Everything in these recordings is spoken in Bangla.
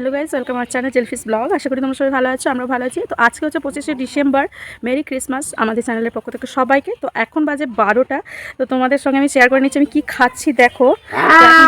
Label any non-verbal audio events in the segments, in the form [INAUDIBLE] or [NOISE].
হ্যালো গাইজ ওয়েলকাম আমার চ্যানেল জেলফিস ব্লগ। আশা করি তোমরা সবাই ভালো আছো আমরা ভালো আছি। তো আজকে হচ্ছে পঁচিশে ডিসেম্বর, মেরি ক্রিসমাস আমাদের চ্যানেলের পক্ষ থেকে সবাইকে। তো এখন বাজে বারোটা, তো তোমাদের সঙ্গে আমি শেয়ার করে নিচ্ছি, আমি কী খাচ্ছি দেখো।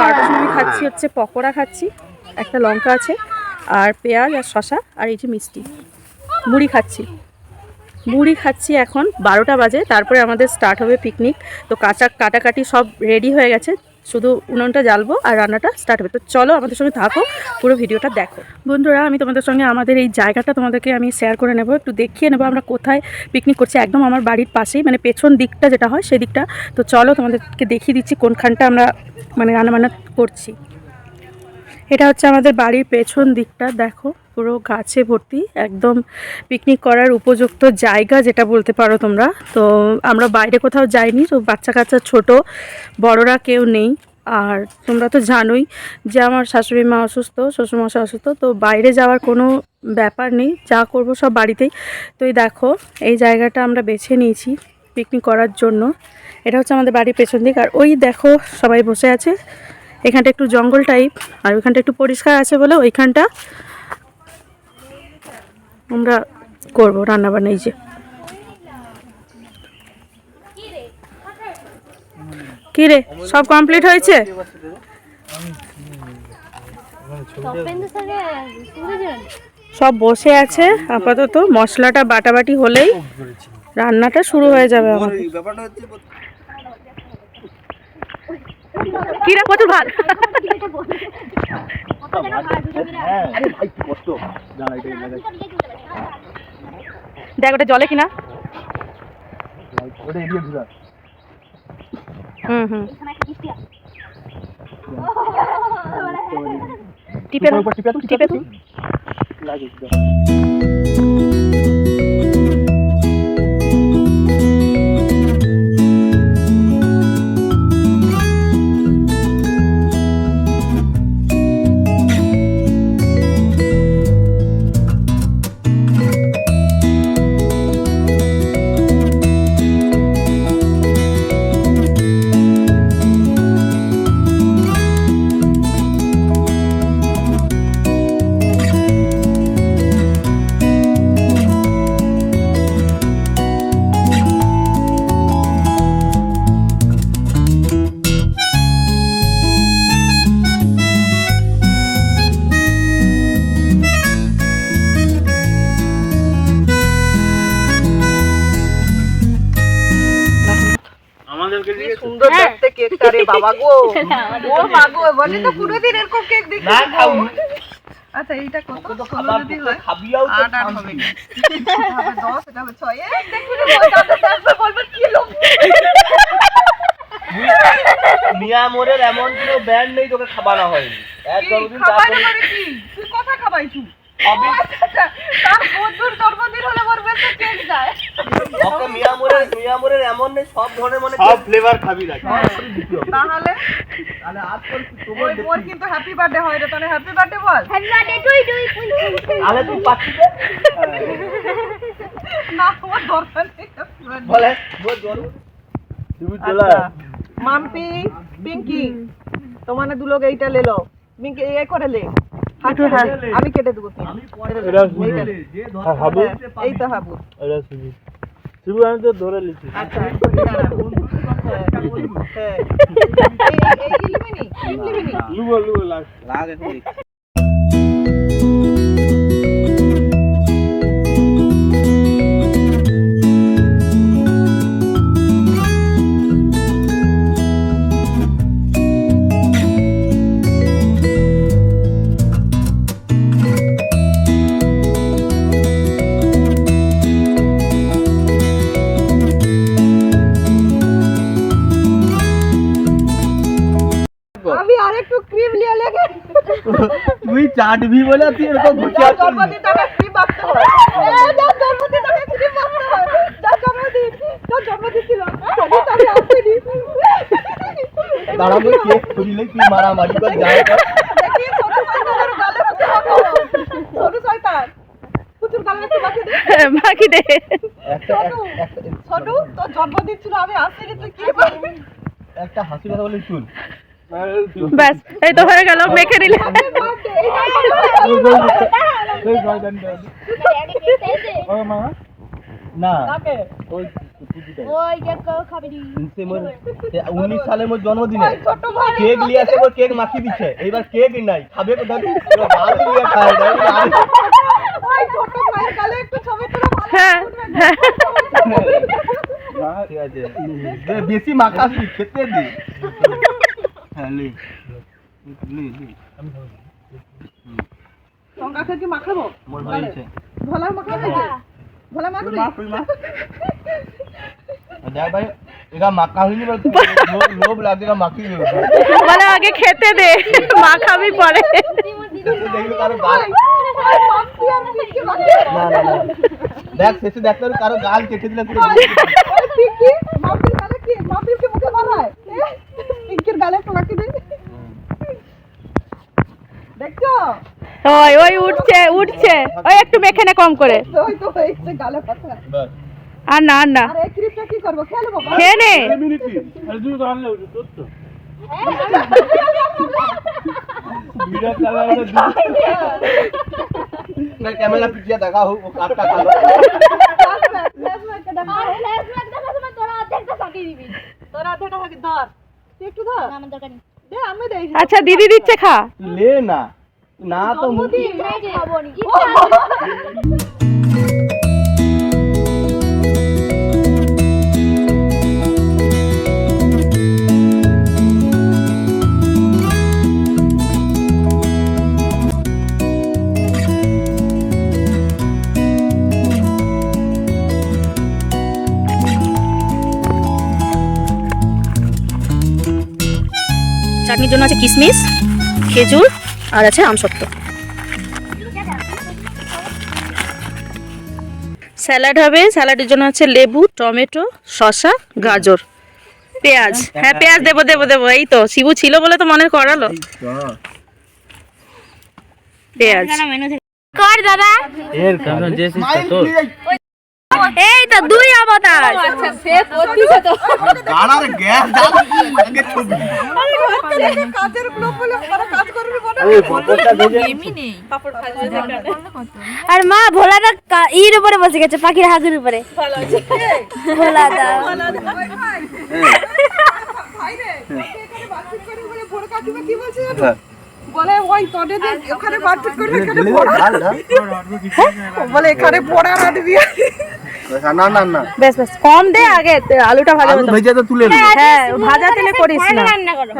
বারোটার সময় আমি খাচ্ছি হচ্ছে পকোড়া খাচ্ছি, একটা লঙ্কা আছে, আর পেঁয়াজ আর শশা আর এই যে মিষ্টি। মুড়ি খাচ্ছি। মুড়ি খাচ্ছি এখন বারোটা বাজে, তারপরে আমাদের স্টার্ট হবে পিকনিক তো কাঁচা কাটাকাটি সব রেডি হয়ে গেছে। শুধু উনুনটা জ্বালবো আর রান্নাটা স্টার্ট হবে। তো চলো আমাদের সঙ্গে থাকো, পুরো ভিডিওটা দেখো। বন্ধুরা, আমি তোমাদের সঙ্গে আমাদের এই জায়গাটা তোমাদেরকে আমি শেয়ার করে নেব, একটু দেখিয়ে নেব আমরা কোথায় পিকনিক করছি। একদম আমার বাড়ির পাশেই মানে পেছন দিকটা যেটা হয় সেই দিকটা। তো চলো তোমাদেরকে দেখিয়ে দিচ্ছি কোনখানটা আমরা মানে রান্নাবান্না করছি। এটা হচ্ছে আমাদের বাড়ির পেছন দিকটা, দেখো। পুরো গাছে ভর্তি, একদম পিকনিক করার উপযুক্ত জায়গা যেটা বলতে পারো তোমরা। তো আমরা বাইরে কোথাও যাইনি, তো বাচ্চা কাচ্চা ছোট, বড়রা কেউ নেই। আর তোমরা তো জানোই যে আমার শাশুড়ি মা অসুস্থ, শ্বশুরমশাই অসুস্থ, তো বাইরে যাওয়ার কোনো ব্যাপার নেই, যা করব সব বাড়িতেই। তো এই দেখো, এই জায়গাটা আমরা বেছে নিয়েছি পিকনিক করার জন্য। এটা হচ্ছে আমাদের বাড়ির পেছন দিক। আর ওই দেখো, সবাই বসে আছে। এখানটা একটু জঙ্গল টাইপ আর ওইখানটা একটু পরিষ্কার আছে বলে ওইখানটা আমরা করব রান্নাবান্না এই যে। কি রে, সব কমপ্লিট হয়েছে? সব বসে আছে, আপাতত মশলাটা বাটাবাটি হলেই রান্নাটা শুরু হয়ে যাবে আমার। কি রে কত ভাত? দেখ ওটা জলে কিনা। হুম হুম। টিপে দাও, টিপে বাবা গো। [LAUGHS] ও মা গো বলে তো পুরো দিন এরকম কেক দেখি না খাব। আচ্ছা এইটা কত? তো খাবার যদি হয় খাবিয়াও তো আট আট হবে। এটা হবে দশ এটা হবে ছয় এই দেখবি রে বল, দাদা দেখবে বলবে কি লোক মিয়া মোড়ের এমন কোনো ব্যান্ড নেই তোকে খাবানো হয়নি। এক তারপরে মানে কি? তুই কথা খাবাই তুই তোমার মাম্পি পিঙ্কি তোমানে দু লোক এইটা লেলো পিঙ্কি এই করে লে। আমি কেটে দেবো শুধু। হ্যাঁ, এই তো হাবু এটা শুধু শিবু আমি তো ধরে লিখছি আচ্ছা তুই চাটবি বলে তুই এরকম মাখতে হয়। এই জন্মদিন তাকে হয়। ছিল। তবু তাকে আসেনি দাঁড়াবো কেক খুলিলে তুই মারামারি কর। যায় কর বাকি দে। ছোট তোর জন্মদিন ছিল আমি তুই কি একটা হাসি কথা বলে চুল ব্যাস এই তো হয়ে গেল মেখে নিলে। না উনিশ সালে মোর জন্মদিনে ওই ছোট ভাই। কেক নিয়ে আসে মোর কেক মাখি দিচ্ছে। এইবার কেক নাই খাবে কোথায়? হ্যাঁ হ্যাঁ। বেশি মাখাসি খেতে দি। হ্যাঁ লে লে, লে। লঙ্কাকে কি মাখাবো মোর হয়েছে ভোলা মাখাবো ভোলা মাখবি দেখ ভাই এগা মাখা হয়নি বল লো- লোভ লাগেগা মাখি দেবে বলে আগে খেতে দে পরে মাখবি না দেখ শেষে পারবি কারও গাল কেটে দিলে [LAUGHS] পুরো ওই পিকি মাম্পির গালে কি মাম্পির কি মুখে বানায় পিঙ্কির গালে একটু মাখি দে দেখছ ওই ওই উঠছে উঠছে। ওই একটু মেখে নে কম করে। ওই তো হয়েছে গালে পাতা। আর না আর না। আর ক্রিপটা কি করব? খেলে খেয়ে নে। না ক্যামেরা পিছিয়ে দেখা হোক ও কাটটা কালো। আর flashback দেখার সময় তোরা অর্ধেকটা ফাটিয়ে দিবি। তোর ধর। তুই একটু ধর। না, আমার দরকার নেই। দে আমি দেই। আচ্ছা দিদি দিচ্ছে খা। লে না। না তো আছে। চাটনির জন্য আছে কিশমিশ খেজুর আর আছে আমসত্ব স্যালাড হবে স্যালাডের জন্য আছে লেবু টমেটো শসা গাজর পেঁয়াজ। হ্যাঁ পেঁয়াজ দেবো দেবো দেবো। এই তো শিবু ছিল বলে তো মনে করালো। পেঁয়াজ। কর দাদা। এর কারণ যে তোর এই তো দুই অবতার। বলে আরে মা ভোলাটা ইর উপরে বসে গেছে পাখির হাতের উপরে। ভোলা দা ভাই। রে এখানে বাতচিত করে বলে কি বলছে বলে ওই তোদের ওখানে বাতচিত করবে এখানে বলে এখানে পড়া রাখবি না না না। বেশ বেশ কম দে আগে আলুটা ভাজা আলু ভেজে তো তুলে নে। হ্যাঁ ভাজা তেলে করিস না। রান্না করো।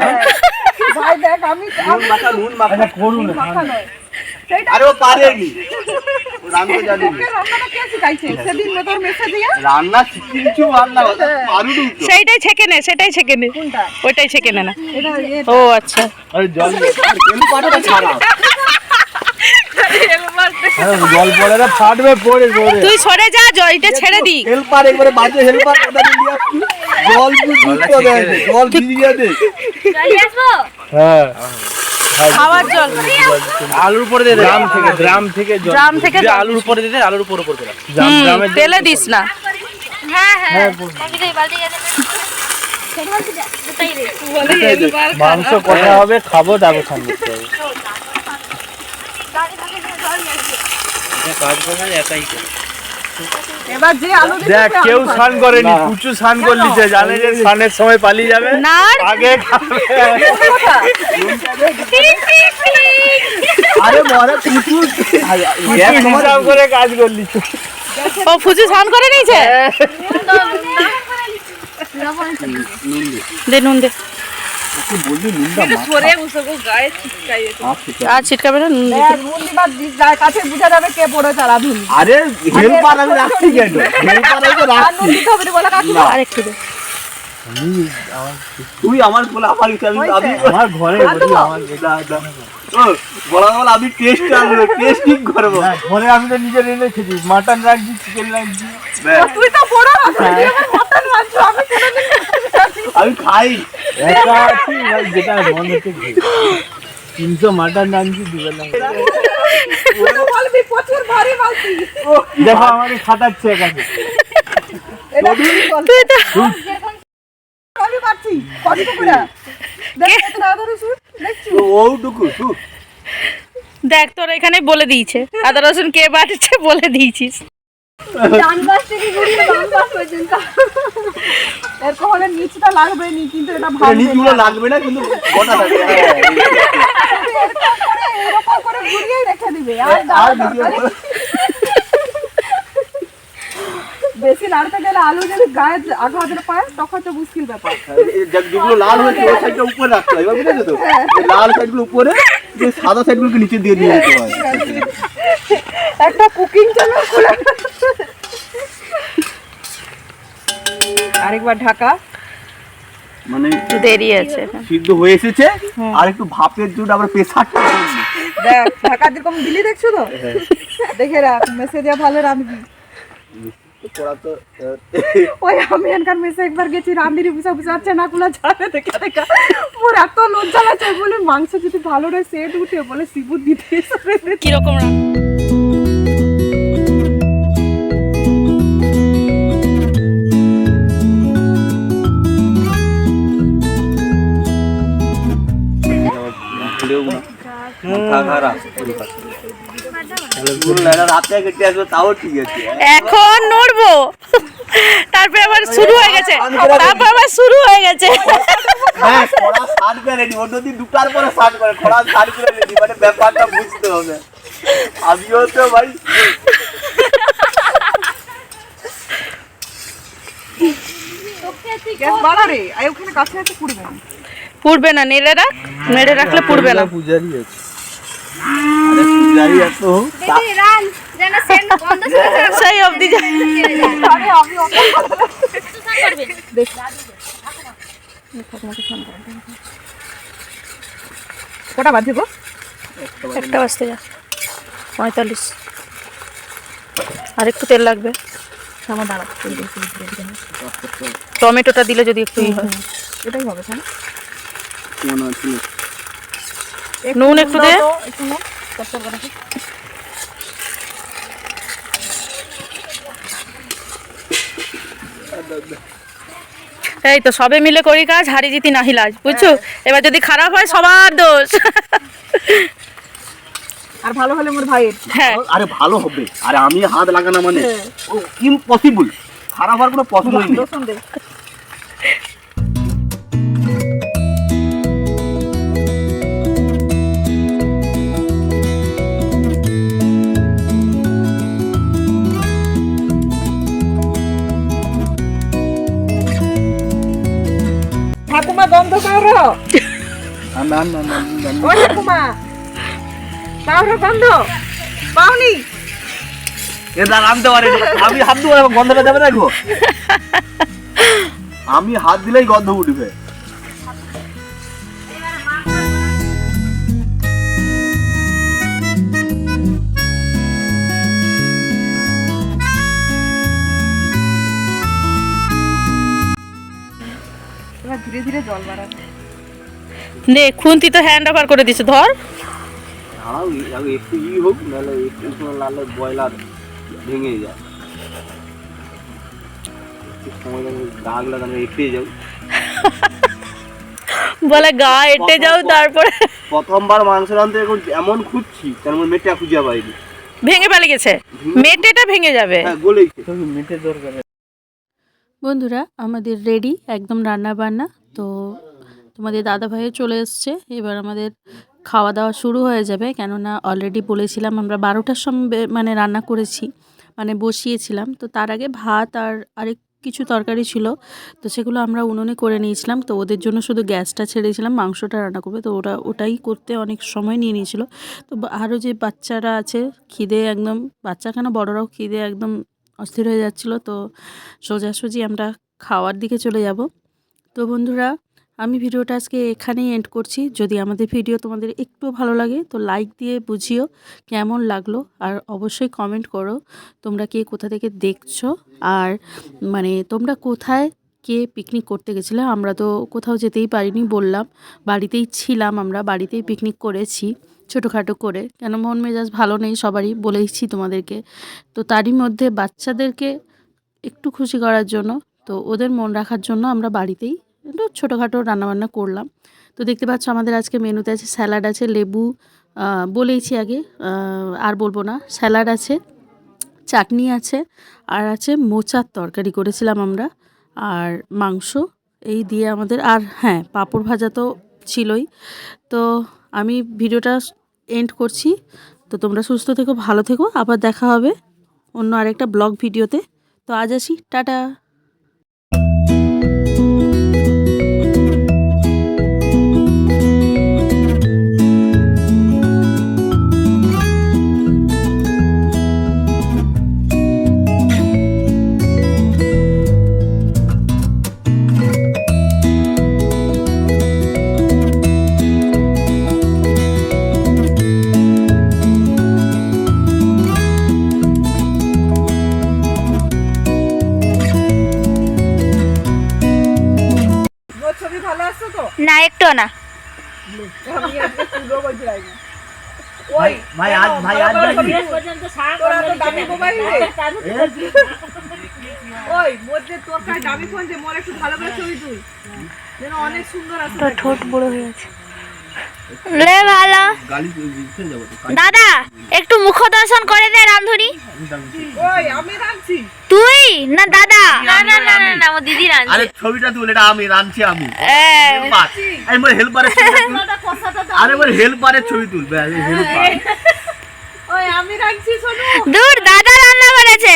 ভাই দেখ আমি নুন মাখা নুন মাখা করুন আরে ও পারেনি রান্না জানি ওকে কে শিখাইছে? সেদিন তোর মেসে দিয়ে রান্না কিছু রান্না পারু সেইটাই ছেকে নে সেটাই ছেকে নে। ওইটাই ছেকে নে না। ও আচ্ছা। আরে জল খারাপ আরে জল পড়ে না ফাটবে পড়ে পড়ে। তুই সরে যা জলটা ছেড়ে দি। হেল্পার একবারে বাজে হেল্পার কোথা দিয়ে আসছি জল দেয় জল দে। হ্যাঁ। খাওয়ার জল। আলুর উপরে দে গ্রাম থেকে গ্রাম থেকে জল। ড্রাম থেকে আলুর উপরে দে আলুর উপরে তেলে দিস না। হ্যাঁ হ্যাঁ। বালতি বালতি মাংস কষা হবে খাব করতে হবে এটা কাজ করে একাই করে এবার যে আলু দিতে দেখ কেউ স্নান করেনি কুচু স্নান করলিছে জানে যে স্নানের সময় পালিয়ে যাবে। আগে আরে মরে কুচু। হিসাব করে কাজ করলিছে ও ফুচু স্নান করে নিয়েছে? দে নুন দে। আর ছিটকাবে না যার কাছে বুঝা যাবে কে পড়ে আরে হেল্পার আমি রাখছি কেন? হেল্পার রাখছি। আর একটু দে। তুই আমার বলে আমার হিসাবে আমি আমার ঘরে আমার দা দা বলা বলা আমি টেস্ট আনব টেস্টিং করব। ঘরে আমি তো নিজে রেঁধে খেয়েছি মাটন রাখছি চিকেন রাখছি তুই তো আমি আমি খাই। [LAUGHS] আছি যেটা মন হচ্ছে তিনশো মাটন দিবে না দেখো আমাকে খাটাচ্ছে দেখ তোরা এখানে বলে দিয়েছে। আদা রসুন কে বাটছে বলে দিয়েছিস। ডান পাশ থেকে ঘুরিয়ে বাম পাশ পর্যন্ত। এরকম হলে নিচটা লাগবে নি কিন্তু এটা ভালো নিচগুলো লাগবে না কিন্তু গোটা থাকবে হ্যাঁ, এরকম করে ঘুরিয়ে রেখে দিবে আর আর নিচে বেশি নাড়তে গেলে আলু যদি গায়ে আঘাত পায় তখন তো মুশকিল ব্যাপার। যেগুলো লাল হয়েছে ওই সাইডটা উপরে রাখতে হয় বুঝেছ তো? লাল সাইডগুলো উপরে যে সাদা সাইডগুলোকে নিচে দিয়ে দিয়ে দিতে হয়। একটা কুকিং চ্যানেল খুলে আরেকবার ঢাকা। মানে দেরি আছে। সিদ্ধ হয়ে এসেছে আর একটু ভাপের জন্য আবার প্রেসারটা দেখ ঢাকা যেরকম দিলি দেখছ তো? দেখে রাখ মেসেজে ভালো রাঁধবি। ওই আমি এনকার মেসে একবার গেছি রাঁধিরি বুঝা বুঝাচ্ছে না গুলা যাবে দেখা দেখা মোর এত লজ্জা লাগছে বলে মাংস যদি ভালো নয় সেট উঠে বলে সিবুত দিতে কীরকম ভুলেও এখন নড়বো। তারপরে আবার শুরু হয়ে গেছে। তারপর আবার শুরু হয়ে গেছে। হ্যাঁ অন্যদিন দুটার পরে শার্ট করে খরা করে মানে ব্যাপারটা বুঝতে হবে। আমিও তো ভাই পুড়বে না। নেড়ে রাখ। নেড়ে রাখলে পুড়বে না। পূজারি আছে। সেই অবধি কটা বাজে গো? একটা বাজতে যা। পঁয়তাল্লিশ। আর একটু তেল লাগবে। আমার দাঁড়া টমেটোটা দিলে যদি একটু হয়। এটাই হবে হ্যাঁ মনে হচ্ছিল নুন একটু দে। এই তো সবে মিলে করি কাজ হারি জিতি নাহি লাজ বুঝছ? এবার যদি খারাপ হয় সবার দোষ। আর ভালো হলে মোর ভাইয়ের। হ্যাঁ। আরে ভালো হবে। আরে আমি হাত লাগানো মানে ইম্পসিবল খারাপ হওয়ার কোনো পসিবল নেই। ঠাকুমা বন্ধ করো। না না না না না, না। ও ঠাকুমা পাওর গন্ধ পাওনি এ দাঁড়া আনতে পারি আমি হাত দেবো গন্ধটা দেবে দেখো আমি হাত দিলেই গন্ধ উঠবে। ধীরে জল নে খুন্তি তো হ্যান্ড ওভার করে দিছে ধর। দাঁড়াও একটু ই হোক নাহলে একটু সময় লালে ভেঙে যায়। একটু সময় লাগবে দাগ লাগানো এঁটে যাও। বলে গা এটে যাও তারপরে। প্রথমবার মাংস রাঁধতে এখন এমন খুঁজছি তার মধ্যে মেটা খুঁজে পাইনি। ভেঙে ফেলে গেছে। মেটেটা ভেঙে যাবে। হ্যাঁ মেটে দরকার বন্ধুরা আমাদের রেডি একদম রান্না বান্না তো তোমাদের দাদা ভাইও চলে এসছে। এবার আমাদের খাওয়া দাওয়া শুরু হয়ে যাবে। কেননা অলরেডি বলেছিলাম আমরা বারোটার সময় মানে রান্না করেছি মানে বসিয়েছিলাম। তো তার আগে ভাত আর আরেক কিছু তরকারি ছিল। তো সেগুলো আমরা উনুনে করে নিয়েছিলাম। তো ওদের জন্য শুধু গ্যাসটা ছেড়েছিলাম, মাংসটা রান্না করবে। তো ওরা ওটাই করতে অনেক সময় নিয়ে নিয়েছিল। তো আরও যে বাচ্চারা আছে, খিদে একদম বাচ্চা কেন বড়রাও খিদে একদম অস্থির হয়ে যাচ্ছিল। তো সোজাসুজি আমরা খাওয়ার দিকে চলে যাব। তো বন্ধুরা, আমি ভিডিওটা আজকে এখানেই এন্ড করছি। যদি আমাদের ভিডিও তোমাদের একটু ভালো লাগে, তো লাইক দিয়ে বুঝিও কেমন লাগল আর অবশ্যই কমেন্ট করো তোমরা কে কোথা থেকে দেখছ আর মানে তোমরা কোথায় কে পিকনিক করতে গেছিলে। আমরা তো কোথাও যেতেই পারিনি বললাম, বাড়িতেই ছিলাম আমরা, বাড়িতেই পিকনিক করেছি ছোটোখাটো করে। কেন মন মেজাজ ভালো নেই সবারই বলেইছি তোমাদেরকে। তো তারই মধ্যে বাচ্চাদেরকে একটু খুশি করার জন্য, তো ওদের মন রাখার জন্য আমরা বাড়িতেই একটু ছোটোখাটো রান্নাবান্না করলাম। তো দেখতে পাচ্ছ আমাদের আজকে মেনুতে আছে স্যালাড আছে, লেবু বলেইছি আগে আর বলব না। স্যালাড আছে, চাটনি আছে, আর আছে মোচার তরকারি করেছিলাম আমরা, আর মাংস এই দিয়ে আমাদের, আর হ্যাঁ পাঁপড় ভাজা তো ছিলই। তো আমি ভিডিওটা এন্ড করছি। তো তোমরা সুস্থ থেকো, ভালো থেকো। আবার দেখা হবে অন্য আরেকটা ব্লগ ভিডিওতে। তো আজ আসি, টাটা। করে ছবি তুল যেন অনেক সুন্দর আছে ঠোঁট বড় হয়েছে লে ভালো। দাদা একটু মুখ দর্শন করে দে রান্ধুনি ওই আমি রাখছি তুই? না দাদা। না না না না না আমার দিদি রান্ধছে আরে ছবিটা তুল এটা আমি রাঁধছি আমি। এ, হেল্পার মোর হেল্পারের আরে মোর হেল্পারের ছবি তুল। হেল্পার ওই আমি শোনো দূর দাদা রান্না করেছে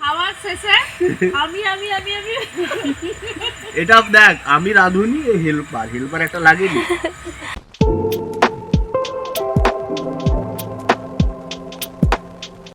খাওয়ার শেষে আমি আমি আমি আমি। এটা দেখ আমি রাঁধুনি হেল্পার হেল্পার একটা লাগেনি।